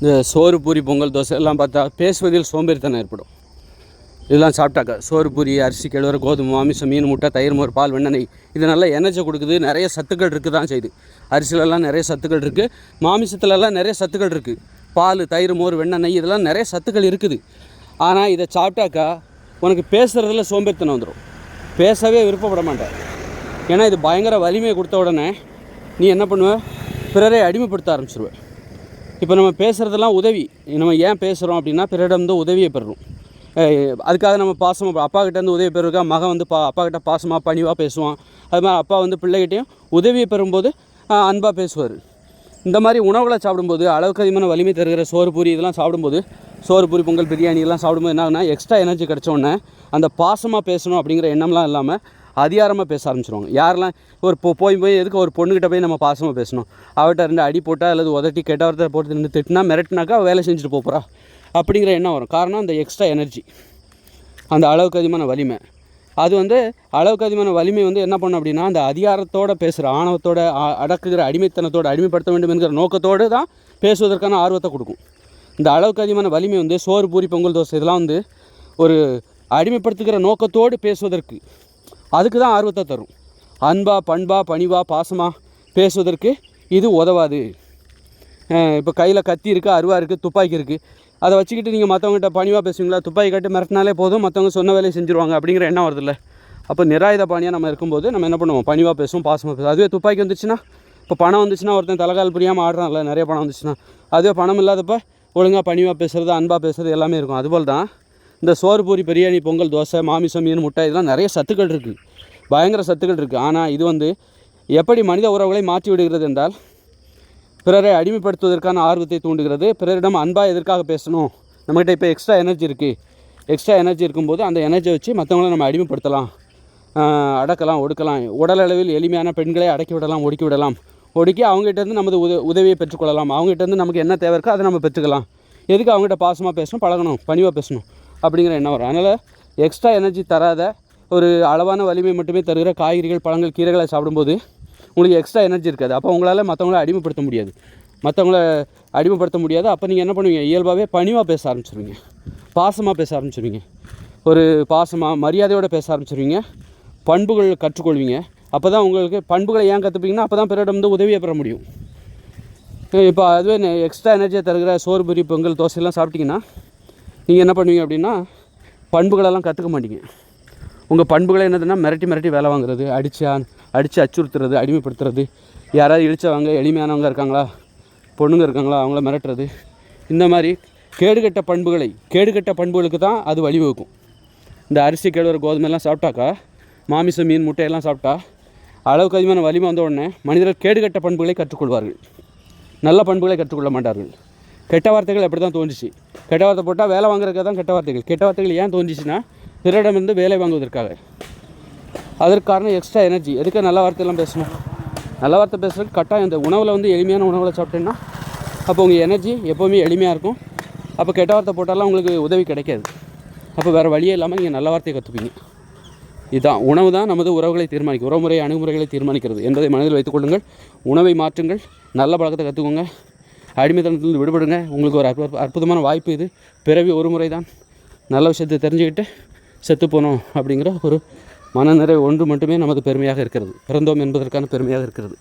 இந்த சோறு பூரி பொங்கல் தோசை எல்லாம் பார்த்தா பேசுவதில் சோம்பேறித்தனம் ஏற்படும். இதெல்லாம் சாப்பிட்டாக்கா சோறு பூரி அரிசி கிழவரை கோதுமை மாமிசம் மீன் முட்டை தயிர் மோர் பால் வெண்ணெய் இது நல்லா எனர்ஜி கொடுக்குது. நிறைய சத்துக்கள் இருக்குது தான் செய்யுது. அரிசிலெல்லாம் நிறைய சத்துக்கள் இருக்குது மாமிசத்துலலாம் நிறைய சத்துக்கள் இருக்குது பால் தயிர் மோர் வெண்ணெய் இதெல்லாம் நிறைய சத்துக்கள் இருக்குது. ஆனால் இதை சாப்பிட்டாக்கா உனக்கு பேசுகிறதுல சோம்பேறித்தனம் வந்துடும் பேசவே விருப்பப்பட மாட்டேன் ஏன்னா இது பயங்கர வலிமையை கொடுத்த உடனே நீ என்ன பண்ணுவ? பிறரை அடிமைப்படுத்த ஆரம்பிச்சிருவேன் இப்போ நம்ம பேசுகிறதெல்லாம் உதவி. நம்ம ஏன் பேசுகிறோம் அப்படின்னா பிறரிடம் வந்து உதவியை பெறுறோம் அதுக்காக நம்ம பாசமாக அப்பா கிட்ட உதவி பெறுக்கா மகன் வந்து பா அப்பா கிட்ட பாசமாக பணிவாக பேசுவான். அது மாதிரி அப்பா வந்து பிள்ளைகிட்டையும் உதவியை பெறும்போது அன்பாக பேசுவார். இந்த மாதிரி உணவுகளை சாப்பிடும்போது அளவுக்கு அதிகமான வலிமை தருகிற சோறு பூரி இதெல்லாம் சாப்பிடும்போது சோறு பூரி பொங்கல் பிரியாணி எல்லாம் சாப்பிடும்போது என்ன ஆகுனா எக்ஸ்ட்ரா எனர்ஜி கிடச்சோடனே அந்த பாசமாக பேசணும் அப்படிங்கிற எண்ணம்லாம் இல்லாமல் அதிகாரமாக பேச ஆரம்பிச்சிருவாங்க. யாரெல்லாம் ஒரு போ போய் போய் எதுக்கு ஒரு பொண்ணுக்கிட்ட போய் நம்ம பாசமாக பேசணும்? அவட்ட ரெண்டு அடி போட்டால் அல்லது உதட்டி கெட்ட வார்த்தை போட்டு நின்று திட்டினா மிரட்டினாக்கா வேலை செஞ்சுட்டு போகிறா அப்படிங்கிற எண்ணம் வரும். காரணம் அந்த எக்ஸ்ட்ரா எனர்ஜி அந்த அளவுக்கு அதிகமான வலிமை. அது வந்து அளவுக்கு அதிகமான வலிமை வந்து என்ன பண்ணும் அப்படின்னா அந்த அதிகாரத்தோட பேசுகிற ஆணவத்தோட அ- அடக்குகிற அடிமைத்தனத்தோடு அடிமைப்படுத்த வேண்டும் என்கிற நோக்கத்தோடு தான் பேசுவதற்கான ஆர்வத்தை கொடுக்கும். இந்த அளவுக்கு அதிகமான வலிமை வந்து சோறு பூரி பொங்கல் தோசை இதெல்லாம் வந்து ஒரு அடிமைப்படுத்துகிற நோக்கத்தோடு பேசுவதற்கு அதுக்கு தான் ஆர்வத்தை தரும். அன்பா பண்பா பணிவா பாசமாக பேசுவதற்கு இது உதவாது. இப்போ கையில் கத்தி இருக்குது அருவா இருக்குது துப்பாக்கி இருக்குது அதை வச்சுக்கிட்டு நீங்கள் மற்றவங்ககிட்ட பணிவாக பேசுவீங்களா? துப்பாக்கி கட்டி மிரட்டினாலே போதும் மற்றவங்க சொன்ன வேலையை செஞ்சுருவாங்க அப்படிங்கிற எண்ணம் வருதுல்ல. அப்போ நிராயுத பாணியாக நம்ம இருக்கும்போது நம்ம என்ன பண்ணுவோம்? பணிவாக பேசுவோம் பாசமாக பேசுவோம். அதுவே துப்பாக்கி வந்துச்சுன்னா இப்போ பணம் வந்துச்சுன்னா ஒருத்தன் தலைகால் புரியாமல் ஆடுறான்ல நிறைய பணம் வந்துச்சுன்னா. அதுவே பணம் இல்லாதப்ப ஒழுங்காக பணிவாக பேசுகிறது அன்பாக பேசுறது எல்லாமே இருக்கும். அதுபோல் தான் இந்த சோறு பூரி பிரியாணி பொங்கல் தோசை மாமிசம் மீன் முட்டை இதெல்லாம் நிறைய சத்துக்கள் இருக்குது பயங்கர சத்துக்கள் இருக்குது ஆனால் இது வந்து எப்படி மனித உறவுகளை மாற்றி விடுகிறது என்றால் பிறரை அடிமைப்படுத்துவதற்கான ஆர்வத்தை தூண்டுகிறது. பிறரிடம் அன்பாக எதற்காக பேசணும்? நம்மகிட்ட இப்போ எக்ஸ்ட்ரா எனர்ஜி இருக்குது எக்ஸ்ட்ரா எனர்ஜி இருக்கும்போது அந்த எனர்ஜியை வச்சு மற்றவங்கள நம்ம அடிமைப்படுத்தலாம். அடக்கலாம் ஒடுக்கலாம். உடலளவில் எளிமையான பெண்களை அடக்கி விடலாம் ஒடுக்கி விடலாம். ஒடுக்கி அவங்ககிட்டருந்து நமது உத உதவியை பெற்றுக்கொள்ளலாம் அவங்ககிட்ட இருந்து நமக்கு என்ன தேவை இருக்கோ அதை நம்ம பெற்றுக்கலாம். எதுக்கு அவங்ககிட்ட பாசமாக பேசணும் பழகணும் பணிவாக பேசணும்? அப்படிங்கிற எண்ணம் வரும். அதனால் எக்ஸ்ட்ரா எனர்ஜி தராத ஒரு அளவான வலிமை மட்டுமே தருகிற காய்கறிகள் பழங்கள் கீரைகளை சாப்பிடும்போது உங்களுக்கு எக்ஸ்ட்ரா எனர்ஜி இருக்காது. அப்போ உங்களால் மற்றவங்கள அடிமைப்படுத்த முடியாது. மற்றவங்கள அடிமைப்படுத்த முடியாது. அப்போ நீங்கள் என்ன பண்ணுவீங்க? இயல்பாகவே பணிவாக பேச ஆரம்பிச்சிருவீங்க. பாசமாக பேச ஆரம்பிச்சிருவீங்க. ஒரு பாசமாக மரியாதையோடு பேச ஆரம்பிச்சிருவீங்க. பண்புகள் கற்றுக்கொள்வீங்க. அப்போ தான் உங்களுக்கு பண்புகளை ஏன் கற்றுப்பீங்கன்னா அப்போ தான் பிறரிடம் வந்து உதவியை பெற முடியும். இப்போ அதுவே எக்ஸ்ட்ரா எனர்ஜியை தருகிற சோறு பொரி பொங்கல் தோசையெல்லாம் சாப்பிட்டீங்கன்னா நீங்கள் என்ன பண்ணுவீங்க அப்படின்னா பண்புகளெல்லாம் கற்றுக்க மாட்டீங்க. உங்கள் பண்புகளை என்னதுன்னா மிரட்டி மிரட்டி வேலை வாங்குறது அடிச்சு அடித்து அச்சுறுத்துறது அடிமைப்படுத்துறது. யாராவது இழிச்சவங்க எளிமையானவங்க இருக்காங்களா? பொண்ணுங்க இருக்காங்களா? அவங்கள மிரட்டுறது. இந்த மாதிரி கேடுகட்ட பண்புகளை கேடுகட்ட பண்புகளுக்கு தான் அது வழிவகுக்கும். இந்த அரிசி கேழ்வர கோதுமைலாம் சாப்பிட்டாக்கா மாமிசம் மீன் முட்டையெல்லாம் சாப்பிட்டா அளவுக்கு அதிகமான வலிமை வந்த உடனே மனிதர்கள் கேடுகட்ட பண்புகளை கற்றுக்கொள்வார்கள். நல்ல பண்புகளை கற்றுக்கொள்ள மாட்டார்கள். கெட்ட வார்த்தைகள் அப்படி தான் தோன்றுச்சு. கெட்ட வார்த்தை போட்டால் வேலை வாங்குறதுக்காக தான் கெட்ட வார்த்தைகள். கெட்ட வார்த்தைகள் ஏன் தோன்றுச்சுன்னா பிறரிடமிருந்து வேலை வாங்குவதற்காக. அதற்கு காரணம் எக்ஸ்ட்ரா எனர்ஜி எதுக்கு நல்ல வார்த்தையெல்லாம் பேசணும்? நல்ல வார்த்தை பேசுகிறதுக்கு கட்டாயம். இந்த உணவில் வந்து எளிமையான உணவுகளை சாப்பிட்டேன்னா அப்போ உங்கள் எனர்ஜி எப்போவுமே எளிமையாக இருக்கும். அப்போ கெட்ட வார்த்தை போட்டாலாம் உங்களுக்கு உதவி கிடைக்காது. அப்போ வேறு வழியே இல்லாமல் நீங்கள் நல்ல வார்த்தையை கற்றுப்பீங்க இதுதான் உணவு தான் நமது உறவுகளை தீர்மானிக்கும். உறவுமுறை அணுகுமுறைகளை தீர்மானிக்கிறது. என்பதை மனதில் வைத்துக்கொள்ளுங்கள் உணவை மாற்றுங்கள். நல்ல பழக்கத்தை கற்றுக்கோங்க அடிமைத்தனத்திலிருந்து விடுபடுங்க. உங்களுக்கு ஒரு அற்புத அற்புதமான வாய்ப்பு இது. பிறவி ஒரு முறை தான் நல்ல விஷயத்தை தெரிஞ்சுக்கிட்டு செத்து போனோம் அப்படிங்கிற ஒரு மனநிறை ஒன்று மட்டுமே நமது பெருமையாக இருக்கிறது. பிறந்தோம் என்பதற்கான பெருமையாக இருக்கிறது.